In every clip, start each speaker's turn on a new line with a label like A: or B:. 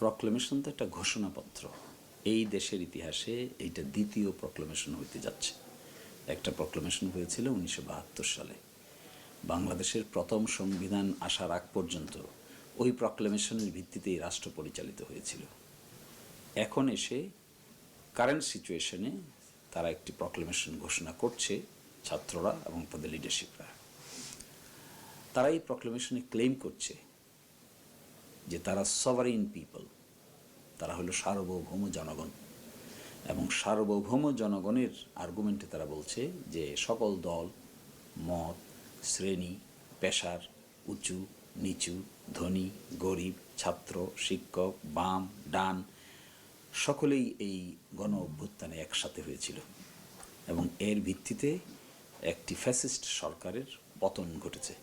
A: Proclamation তো একটা ঘোষণাপত্র। এই দেশের ইতিহাসে এইটা দ্বিতীয় প্রক্লেমেশন হইতে যাচ্ছে। একটা প্রক্লেমেশন হয়েছিল উনিশশো বাহাত্তর সালে। বাংলাদেশের প্রথম সংবিধান আসার আগ পর্যন্ত ওই প্রক্লেমেশনের ভিত্তিতেই রাষ্ট্র পরিচালিত হয়েছিল। এখন এসে কারেন্ট সিচুয়েশনে তারা একটি প্রক্লেমেশন ঘোষণা করছে ছাত্ররা এবং তাদের লিডারশিপরা তারা এই প্রক্লেমেশনে ক্লেম করছে যে তারা সভারিন পিপল তারা হলো সার্বভৌম জনগণ। এবং সার্বভৌম জনগণের আর্গুমেন্টে তারা বলছে যে সকল দল, মত, শ্রেণি, পেশার, উঁচু, নিচু, ধনী, গরিব, ছাত্র, শিক্ষক, বাম, ডান, সকলেই এই গণ অভ্যুত্থানে একসাথে হয়েছিল। এবং এর ভিত্তিতে একটি ফ্যাসিস্ট সরকারের পতন ঘটেছে।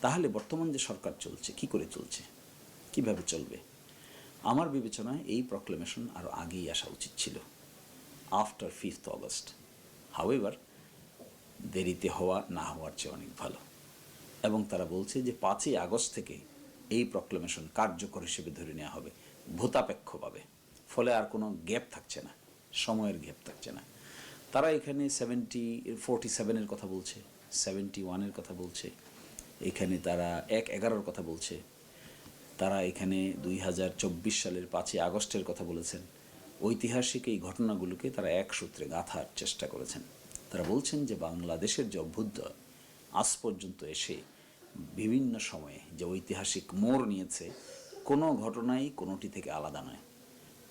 A: তাহলে বর্তমান যে সরকার চলছে, কি করে চলছে? কীভাবে চলবে? আমার বিবেচনায় এই প্রক্লেমেশন আরও আগেই আসা উচিত ছিল। আফটার ফিফথ অগস্ট হাওয়েভার দেরিতে হওয়া না হওয়ার চেয়ে অনেক ভালো। এবং তারা বলছে যে পাঁচই আগস্ট থেকে এই প্রক্লেমেশন কার্যকর হিসেবে ধরে নেওয়া হবে। ভূতাপেক্ষভাবে ফলে আর কোনো গ্যাপ থাকছে না। সময়ের গ্যাপ থাকছে না। তারা এখানে সেভেন্টি ফোরটি সেভেনের কথা বলছে সেভেন্টি ওয়ানের কথা বলছে। এখানে তারা এক এগারোর কথা বলছে। তারা এখানে দুই হাজার চব্বিশ সালের পাঁচই আগস্টের কথা বলেছেন। ঐতিহাসিক এই ঘটনাগুলোকে তারা এক সূত্রে গাঁথার চেষ্টা করেছেন। তারা বলছেন যে বাংলাদেশের যে অভ্যুদয়, আজ পর্যন্ত এসে বিভিন্ন সময়ে যে ঐতিহাসিক মোড় নিয়েছে, কোনো ঘটনাই কোনোটি থেকে আলাদা নয়।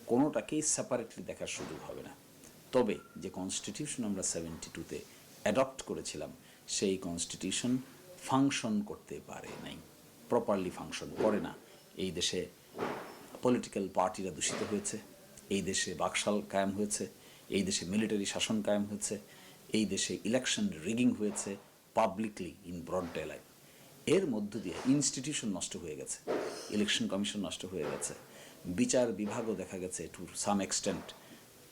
A: কোনোটাকেই সেপারেটলি দেখার সুযোগ হবে না। তবে যে কনস্টিটিউশন আমরা সেভেন্টি টুতে অ্যাডপ্ট করেছিলাম, সেই কনস্টিটিউশন ফাংশন করতে পারে নাই। প্রপারলি ফাংশন করে না। এই দেশে পলিটিক্যাল পার্টিরা দূষিত হয়েছে, এই দেশে বাকশাল কায়েম হয়েছে, এই দেশে মিলিটারি শাসন কায়েম হয়েছে, এই দেশে ইলেকশন রিগিং হয়েছে publicly in broad day light এর মধ্য দিয়ে ইনস্টিটিউশন নষ্ট হয়ে গেছে ইলেকশন কমিশন নষ্ট হয়ে গেছে, বিচার বিভাগও দেখা গেছে টু সাম এক্সটেন্ট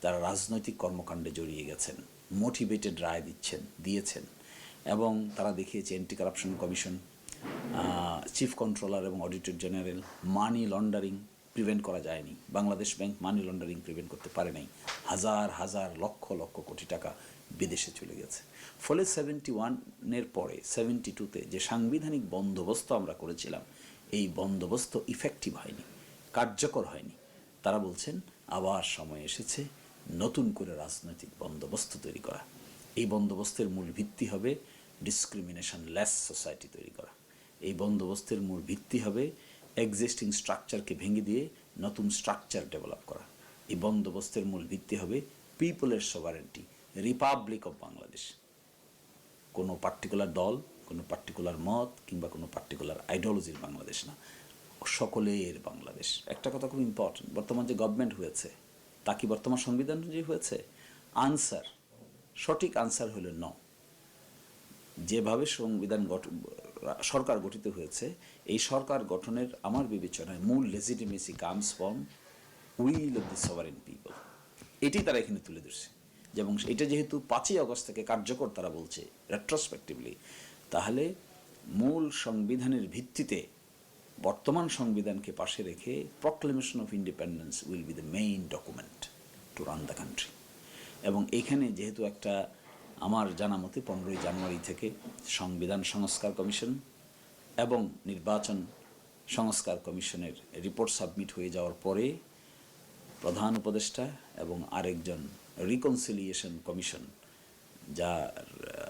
A: তারা রাজনৈতিক কর্মকাণ্ডে জড়িয়ে গেছেন মোটিভেটেড রায় দিচ্ছেন, দিয়েছেন এবং তারা দেখিয়েছে anti corruption commission chief controller এবং auditor general money laundering prevent করা যায়নি। Bangladesh bank money laundering prevent করতে পারে নাই। হাজার হাজার, লক্ষ লক্ষ কোটি টাকা বিদেশে চলে গেছে। ফলে সেভেন্টি ওয়ানের পরে সেভেন্টি টুতে যে সাংবিধানিক বন্দোবস্ত আমরা করেছিলাম, এই বন্দোবস্ত ইফেক্টিভ হয়নি, কার্যকর হয়নি। তারা বলছেন, আবার সময় এসেছে নতুন করে রাজনৈতিক বন্দোবস্ত তৈরি করা। এই বন্দোবস্তের মূল ভিত্তি হবে ডিসক্রিমিনেশন লেস সোসাইটি তৈরি করা। এই বন্দোবস্তের মূল ভিত্তি হবে এক্সিস্টিং স্ট্রাকচারকে ভেঙে দিয়ে নতুন স্ট্রাকচার ডেভেলপ করা। এই বন্দোবস্তের মূল ভিত্তি হবে পিপলের সভারেন্টি রিপাবলিক অফ বাংলাদেশ কোনো পার্টিকুলার দল, কোনো পার্টিকুলার মত কিংবা কোনো পার্টিকুলার আইডিওলজির বাংলাদেশ না। সকলের বাংলাদেশ। একটা কথা খুব ইম্পর্টেন্ট বর্তমান যে গভর্নমেন্ট হয়েছে, তা কি বর্তমান সংবিধান অনুযায়ী হয়েছে? আনসার সঠিক আনসার হলো ন যেভাবে সংবিধান গঠন সরকার গঠিত হয়েছে, এই সরকার গঠনের আমার বিবেচনায় মূল legitimacy comes from will of the sovereign people এটি তারা এখানে তুলে ধরছে। যেমন এটা যেহেতু পাঁচই আগস্ট থেকে কার্যকর তারা বলছে রেট্রোস্পেক্টিভলি তাহলে মূল সংবিধানের ভিত্তিতে বর্তমান সংবিধানকে পাশে রেখে proclamation of independence will be the main document to run the country এবং এখানে যেহেতু একটা আমার জানা মতে পনেরোই জানুয়ারি থেকে সংবিধান সংস্কার কমিশন এবং নির্বাচন সংস্কার কমিশনের রিপোর্ট সাবমিট হয়ে যাওয়ার পরে প্রধান উপদেষ্টা এবং আরেকজন রিকনসিলিয়েশন কমিশন যা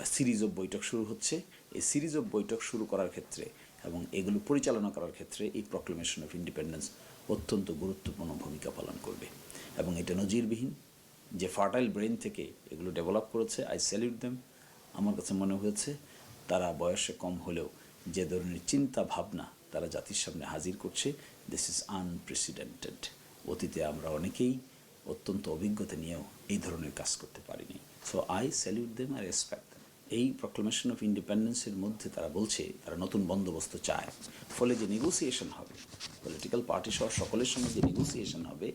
A: সিরিজ অফ বৈঠক শুরু হচ্ছে। এই সিরিজ অফ বৈঠক শুরু করার ক্ষেত্রে এবং এগুলো পরিচালনা করার ক্ষেত্রে এই প্রক্লেমেশন অফ ইন্ডিপেন্ডেন্স অত্যন্ত গুরুত্বপূর্ণ ভূমিকা পালন করবে। এবং এটা নজিরবিহীন। যে ফার্টাইল ব্রেন থেকে এগুলো ডেভেলপ করেছে আই স্যালিউট দেম আমার কাছে মনে হয়েছে তারা বয়সে কম হলেও যে ধরনের চিন্তা ভাবনা তারা জাতির সামনে হাজির করছে দিস ইজ আনপ্রেসিডেন্টেড অতীতে আমরা অনেকেই অত্যন্ত অভিজ্ঞতা নিয়েও এই ধরনের কাজ করতে পারিনি। সো আই স্যালিউট দেম আর রেসপেক্ট এই প্রক্লেমেশন অফ ইন্ডিপেন্ডেন্সের মধ্যে তারা বলছে, তারা নতুন বন্দোবস্ত চায়। ফলে যে নেগোসিয়েশন হবে পলিটিক্যাল পার্টি সহ সকলের সঙ্গে যে নেগোসিয়েশন হবে,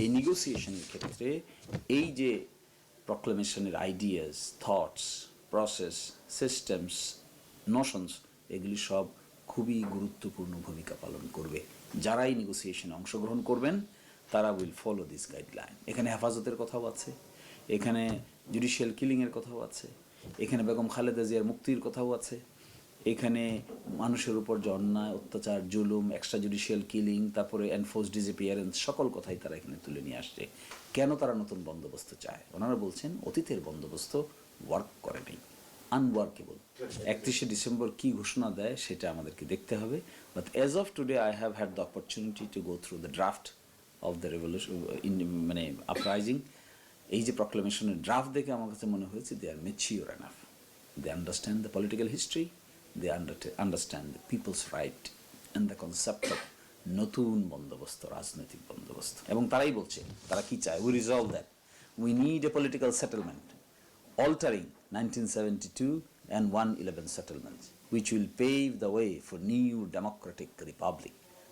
A: এই নেগোসিয়েশনের ক্ষেত্রে এই যে প্রক্লেমেশনের ideas thoughts process systems notions এগুলি সব খুবই গুরুত্বপূর্ণ ভূমিকা পালন করবে। যারাই নেগোসিয়েশনে অংশগ্রহণ করবেন, তারা উইল ফলো দিস গাইডলাইন এখানে হেফাজতের কথাও আছে, এখানে জুডিশিয়াল কিলিংয়ের কথাও আছে এখানে বেগম খালেদা জিয়ার মুক্তির কথাও আছে। এখানে মানুষের উপর যে অন্যায়, অত্যাচার, জুলুম এক্সট্রা জুডিশিয়াল কিলিং তারপরে এনফোর্স ডিসিপিয়ারেন্স সকল কথাই তারা এখানে তুলে নিয়ে আসছে। কেন তারা নতুন বন্দোবস্ত চায়? ওনারা বলছেন, অতীতের বন্দোবস্ত ওয়ার্ক করে নেই। আনওয়ার্কেবল একত্রিশে ডিসেম্বর কি ঘোষণা দেয় সেটা আমাদেরকে দেখতে হবে। But as of today I have had the opportunity to go through the draft of the revolution মানে আপরাইজিং এই যে প্রক্লেমেশনের ড্রাফট দেখে আমার কাছে মনে হয়েছে they are mature enough they understand the political history they understand the people's right and the concept of নতুন বন্দোবস্ত রাজনৈতিক বন্দোবস্ত। এবং তারাই বলছে তারা কি চায়? We resolve that we need a political settlement altering nineteen seventy two 1972 and 111 settlements, which will pave the way for new democratic republic.